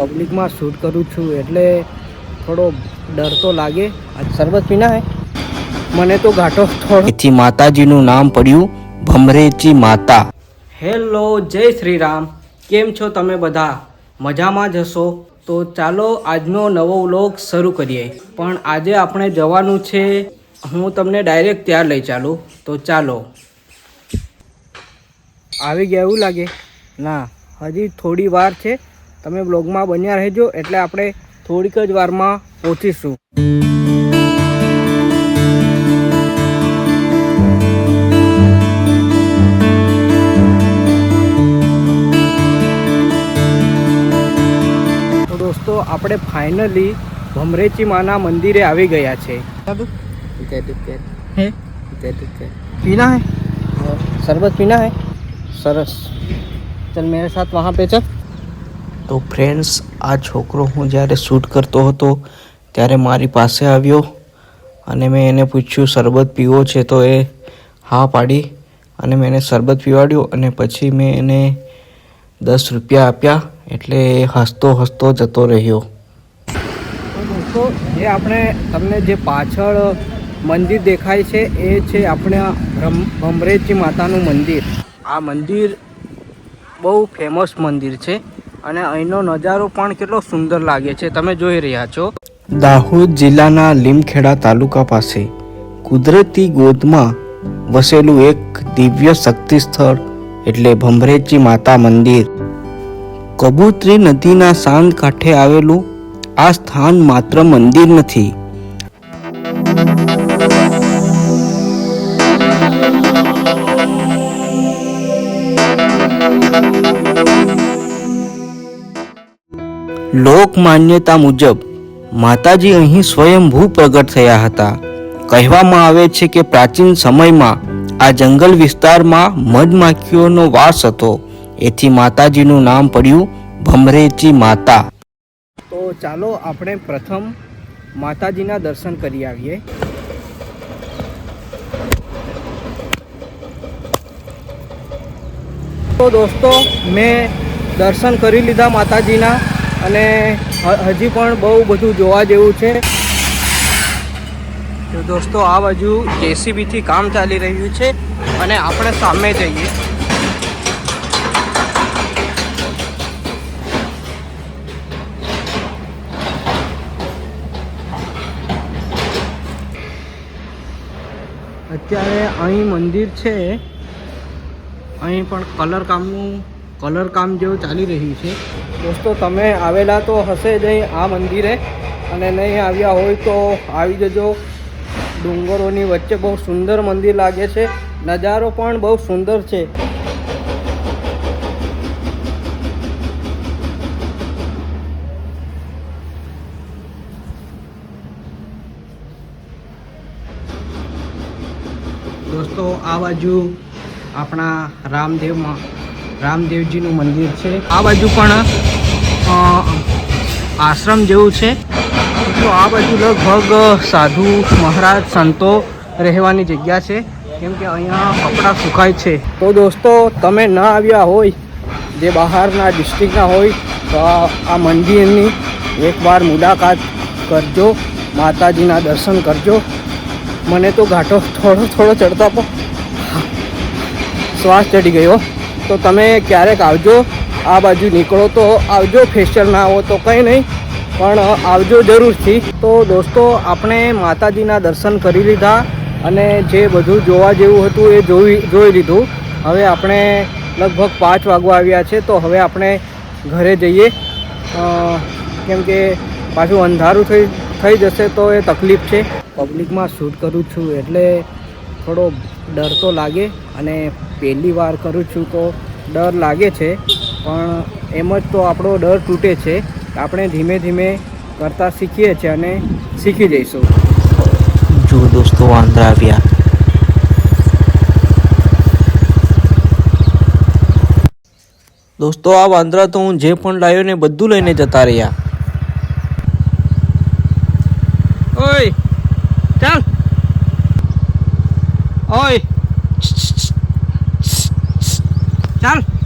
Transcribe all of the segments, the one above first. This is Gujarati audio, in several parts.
પબ્લિકમાં શૂટ કરું છું એટલે થોડો ડર તો લાગે. શરબત પીના હે? મને તો ઘાટો થોડો. એથી માતાજીનું નામ પડ્યું ભમરેચી માતા. હેલો જય શ્રી રામ કેમ છો તમે બધા? મજામાં જ હશો? તો ચાલો આજનો નવો વ્લોગ શરૂ કરીએ. પણ આજે આપણે જવાનું છે હું તમને ડાયરેક્ટ ત્યાં લઈ ચાલું. તો ચાલો. આવી ગયા એવું લાગે. ના હજી થોડી વાર છે. તમે બ્લોગમાં બન્યા રહેજો એટલે આપણે થોડીક જ વારમાં પહોંચીશું. તો દોસ્તો આપણે ફાઇનલી ભમરેચી માના મંદિરે આવી ગયા છે. પીના હે? શરબત પીના હે? સરસ. ચાલ મેરે સાથ વહાં પે ચલ તો ફ્રેન્ડ્સ આ છોકરો હું જ્યારે શૂટ કરતો હતો, ત્યારે મારી પાસે આવ્યો અને મેં એને પૂછ્યું, શરબત પીવો છે તો એ હા પાડી. અને મેં એને શરબત પીવાડ્યું અને પછી મેં એને દસ રૂપિયા આપ્યા એટલે એ હસતો હસતો જતો રહ્યો. દોસ્તો, જે આપણે તમને જે પાછળ મંદિર દેખાય છે, એ છે આપણે ભમરેજી માતાનું મંદિર. આ મંદિર બહુ ફેમસ મંદિર છે. અને અહીંનો નજારો પણ કેટલો સુંદર લાગે છે, તમે જોઈ રહ્યા છો. દાહોદ જિલ્લાના લીમખેડા તાલુકા પાસે કુદરતી ગોદમાં વસેલું એક દિવ્ય શક્તિ સ્થળ એટલે ભમરેજી માતા મંદિર. કબૂતરી નદીના શાંત કાંઠે આવેલું આ સ્થાન માત્ર મંદિર નથી. લોક માન્યતા મુજબ માતાજી અહીં સ્વયંભૂ પ્રગટ થયા હતા. કહેવામાં આવે છે કે પ્રાચીન સમયમાં આ જંગલ વિસ્તારમાં મધમાખીઓનો વાસ હતો. એથી માતાજીનું નામ પડ્યું ભમરેચી માતા. તો ચાલો આપણે પ્રથમ માતાજીના દર્શન કરી આવીએ. તો દોસ્તો, મેં દર્શન કરી લીધા માતાજીના. અને હજી પણ બહુ બધું જોવા જેવું છે. તો દોસ્તો, આ બાજુ જેસીબીથી કામ ચાલી રહ્યું છે અને આપણે સામે જઈએ. અત્યારે અહીં મંદિર છે. અહીં પણ કલર કામનું, કલર કામ જેવું ચાલી રહ્યું છે. દોસ્તો, તમે આવેલા તો હશે જ આ મંદિરે. અને નહીં આવ્યા હોય તો આવી જજો. ડુંગરોની વચ્ચે બહુ સુંદર મંદિર લાગે છે. નજારો પણ બહુ સુંદર છે. દોસ્તો, આ બાજુ આપણા રામદેવમાં રામદેવજીનું મંદિર છે. આ બાજુ પણ આશ્રમ જેવું છે. તો આ બાજુ લગભગ સાધુ, મહારાજ, સંતો રહેવાની જગ્યા છે. કેમ કે અહીંયા કપડાં સુકાય છે. તો દોસ્તો, તમે ન આવ્યા હોય, જે બહારના ડિસ્ટ્રિક્ટના હોય, તો આ મંદિરની એકવાર મુલાકાત કરજો. માતાજીના દર્શન કરજો. મને તો ઘાટો થોડો થોડો ચડતા પણ શ્વાસ ચડી ગયો. તો તમે ક્યારેક આવજો. આ બાજુ નીકળો તો આવજો ફેશિયલ ના આવો તો કંઈ નહીં, પણ આવજો જરૂરથી. તો દોસ્તો, આપણે માતાજીના દર્શન કરી લીધા અને જે બધું જોવા જેવું હતું એ જોઈ જોઈ લીધું. હવે આપણે લગભગ પાંચ વાગવા આવ્યા છે, તો હવે આપણે ઘરે જઈએ. કેમ કે પાછું અંધારું થઈ થઈ જશે તો એ તકલીફ છે. પબ્લિકમાં શૂટ કરું છું એટલે થોડો ડર તો લાગે અને પહેલી વાર કરું છું તો ડર લાગે છે. પણ એમ જ તો આપણો ડર તૂટે છે આપણે ધીમે ધીમે કરતાં શીખીએ છીએ અને શીખી જઈશું. જો દોસ્તો વાંદરા આવ્યા. દોસ્તો આ વાંદરા તો હું જે પણ લાવ્યો ને બધું લઈને જતા રહ્યા. ઓય ચાલ. ઓય. ચાલ.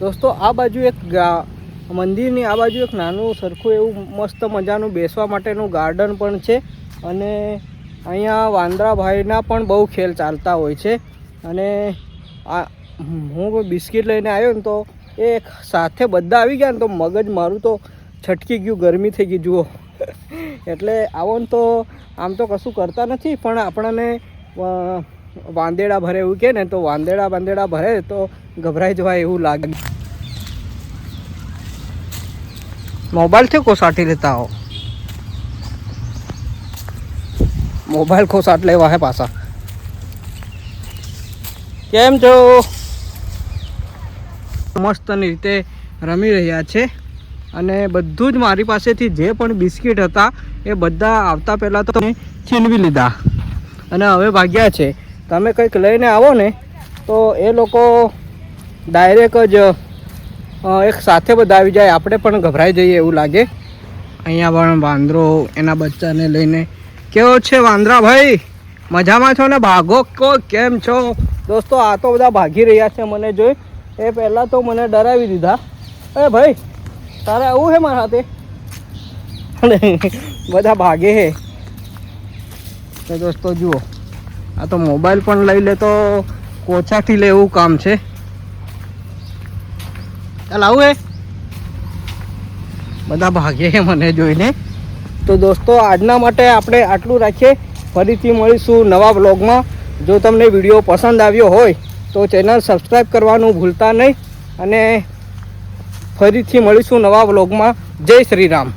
દોસ્તો, આ બાજુ એક મંદિરની આ બાજુ એક નાનું સરખું એવું મસ્ત મજાનું બેસવા માટેનું ગાર્ડન પણ છે અને અહીંયા વાંદરાભાઈના પણ બહુ ખેલ ચાલતા હોય છે. અને આ, હું બિસ્કિટ લઈને આવ્યો ને તો એ સાથે બધા આવી ગયા ને તો મગજ મારું તો છટકી ગયું, ગરમી થઈ ગઈ, જુઓ. એટલે આવો ને તો આમ તો કશું કરતા નથી, પણ આપણને વાંદેડા ભરે એવું કે ને તો વાંદેડા બાંદેડા ભરે તો ગભરાઈ જવાય એવું લાગે. મોબાઈલથી કોસાટી લેતા હો મોબાઈલ ખોસાટ લેવા હે પાછા. કેમ છો? મસ્તની રીતે રમી રહ્યા છે અને બધું જ મારી પાસેથી જે પણ બિસ્કિટ હતા એ બધા આવતા પહેલાં તો છીનવી લીધા. અને હવે ભાગ્યા છે. તમે કંઈક લઈને આવો ને, તો એ લોકો ડાયરેક્ટ જ એક સાથે બધા આવી જાય. આપણે પણ ગભરાઈ જઈએ એવું લાગે. અહીંયા પણ વાંદરો, એના બચ્ચાને લઈને. કેવો છે વાંદરા ભાઈ? મજામાં છો ને? ભાગો કો, કેમ છો? દોસ્તો, આ તો બધા ભાગી રહ્યા છે મને જોઈ. એ પહેલાં તો મને ડરાવી દીધા. અરે ભાઈ, તારે આવું છે મારા હાથે? બધા ભાગે છે તો દોસ્તો, જુઓ. આ તો મોબાઈલ પણ લઈ લે તો કોચાથી લે એવું કામ છે. ચાલ આવું એ બધા ભાગે છે મને જોઈને. તો દોસ્તો, આજના માટે આપણે આટલું રાખીએ. ફરીથી મળીશું નવા બ્લોગમાં જો તમને વીડિયો પસંદ આવ્યો હોય, તો ચેનલ સબસ્ક્રાઈબ કરવાનું ભૂલતા નહીં. અને ફરીથી મળીશું નવા બ્લોગમાં જય શ્રી રામ.